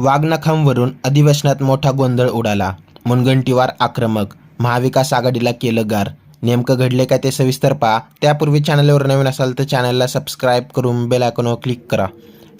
वाघनखांवरून अधिवेशनात मोठा गोंधळ उडाला. मुनगंटीवार आक्रमक महाविकास आघाडीला केलं गार. नेमकं घडले काय ते सविस्तर पहा. त्यापूर्वी चॅनलवर नवीन असाल तर चॅनलला सबस्क्राईब करून बेल आयकॉनवर क्लिक करा.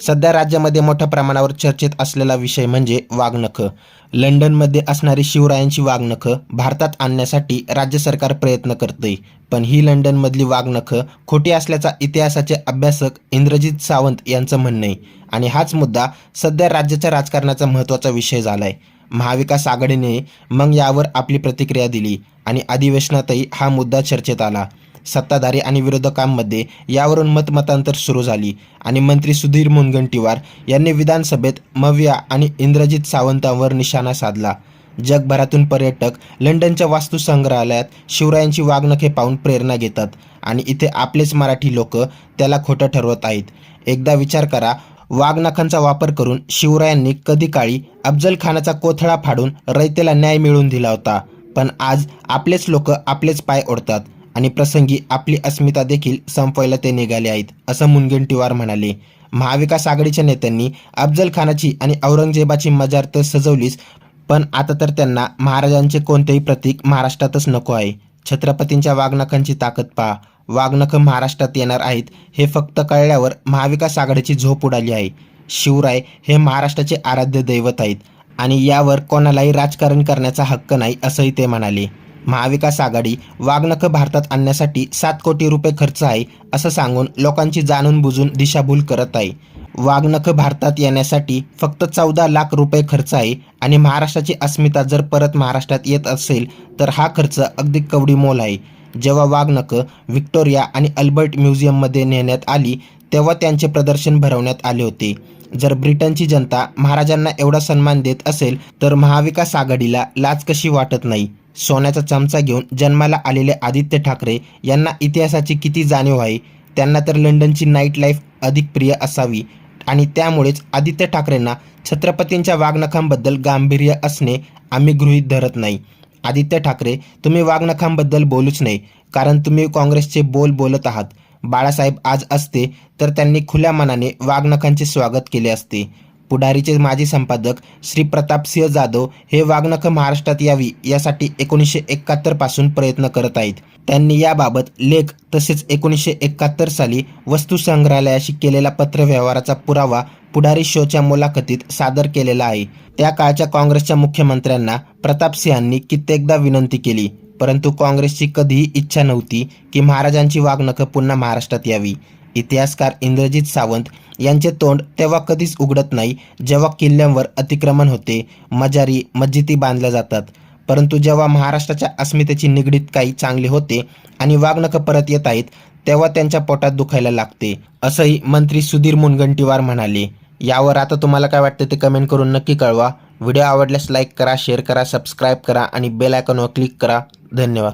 सध्या राज्यामध्ये मोठ्या प्रमाणावर चर्चेत असलेला विषय म्हणजे वाघनखं लंडनमध्ये असणारी शिवरायांची वाघनखं भारतात आणण्यासाठी राज्य सरकार प्रयत्न करते पण ही लंडनमधली वाघनखं खोटी असल्याचा इतिहासाचे अभ्यासक इंद्रजित सावंत यांचं म्हणणं आहे. आणि हाच मुद्दा सध्या राज्याच्या राजकारणाचा महत्त्वाचा विषय झाला आहे महाविकास आघाडीने मग यावर आपली प्रतिक्रिया दिली आणि अधिवेशनातही हा मुद्दा चर्चेत आला. सत्ताधारी आणि विरोधकांमध्ये यावरून मतमतांतर सुरू झाली. आणि मंत्री सुधीर मुनगंटीवार यांनी विधानसभेत मव्या आणि इंद्रजित सावंतांवर निशाणा साधला. जगभरातून पर्यटक लंडनच्या वास्तुसंग्रहालयात शिवरायांची वागणुके पाहून प्रेरणा घेतात आणि इथे आपलेच मराठी लोक त्याला खोटं ठरवत आहेत. एकदा विचार करा वाघनखांचा वापर करून शिवरायांनी कधी काळी अफजल खानाचा कोथळा फाडून रयतेला न्याय मिळवून दिला होता. पण आज आपलेच लोक आपलेच पाय ओढतात. आणि प्रसंगी आपली अस्मिता देखील संपवायला ते निघाले आहेत असं मुनगंटीवार म्हणाले. महाविकास आघाडीच्या नेत्यांनी अफजल खानाची आणि औरंगजेबाची मजार तर सजवलीच पण आता तर त्यांना महाराजांचे कोणतेही प्रतीक महाराष्ट्रातच नको आहे. छत्रपतींच्या वाघनखांची ताकद पहा. वाघनखं महाराष्ट्रात येणार आहेत हे फक्त कळल्यावर महाविकास आघाडीची झोप उडाली आहे. शिवराय हे महाराष्ट्राचे आराध्य दैवत आहेत आणि यावर कोणालाही राजकारण करण्याचा हक्क नाही असंही ते म्हणाले. महाविकास आघाडी वाघनखं भारतात आणण्यासाठी सात कोटी रुपये खर्च आहे असं सांगून लोकांची जाणून बुजून दिशाभूल करत आहे. वाघनखं भारतात येण्यासाठी फक्त चौदा लाख रुपये खर्च आहे आणि महाराष्ट्राची अस्मिता जर परत महाराष्ट्रात येत असेल तर हा खर्च अगदी कवडी मोल आहे. जेव्हा वाघनखं व्हिक्टोरिया आणि अल्बर्ट म्युझियममध्ये नेण्यात आली तेव्हा त्यांचे प्रदर्शन भरवण्यात आले होते. जर ब्रिटनची जनता महाराजांना एवढा सन्मान देत असेल तर महाविकास आघाडीला लाज कशी वाटत नाही? सोन्याचा चमचा घेऊन जन्माला आलेले आदित्य ठाकरे यांना इतिहासाची किती जाणीव आहे? त्यांना तर लंडनची नाईट लाईफ अधिक प्रिय असावी. आणि त्यामुळेच आदित्य ठाकरेंना छत्रपतींच्या वागणखांबद्दल गांभीर्य असणे आम्ही गृहीत धरत नाही. आदित्य ठाकरे तुम्ही वागणखांबद्दल बोलूच नाही कारण तुम्ही काँग्रेसचे बोल बोलत आहात. बाळासाहेब आज असते तर त्यांनी खुल्या मनाने वाघनखांचे स्वागत केले असते. पुढारीचे माजी संपादक श्री प्रतापसिंह जाधव हे वाघनखं महाराष्ट्रात यावी यासाठी एकोणीसशे एकाहत्तरपासून प्रयत्न करत आहेत. त्यांनी याबाबत लेख तसेच एकोणीसशे एकाहत्तर साली वस्तू संग्रहालयाशी केलेला पत्रव्यवहाराचा पुरावा पुढारी शोच्या मुलाखतीत सादर केलेला आहे. त्या काळच्या काँग्रेसच्या मुख्यमंत्र्यांना प्रतापसिंहांनी कित्येकदा विनंती केली परंतु काँग्रेसची कधीही इच्छा नव्हती की महाराजांची वागणुकं पुन्हा महाराष्ट्रात यावी. इतिहासकार इंद्रजित सावंत यांचे तोंड तेव्हा कधीच उघडत नाही जेव्हा किल्ल्यांवर अतिक्रमण होते मजारी मस्जिदी बांधल्या जातात. परंतु जेव्हा महाराष्ट्राच्या अस्मितेची निगडीत काही चांगले होते आणि वाघनखं परत येत आहेत तेव्हा त्यांच्या पोटात दुखायला लागते असंही मंत्री सुधीर मुनगंटीवार म्हणाले. यावर आता तुम्हाला काय वाटतं ते कमेंट करून नक्की कळवा. व्हिडिओ आवडल्यास लाईक करा शेअर करा सबस्क्राईब करा आणि बेल आयकॉनवर क्लिक करा. धन्यवाद.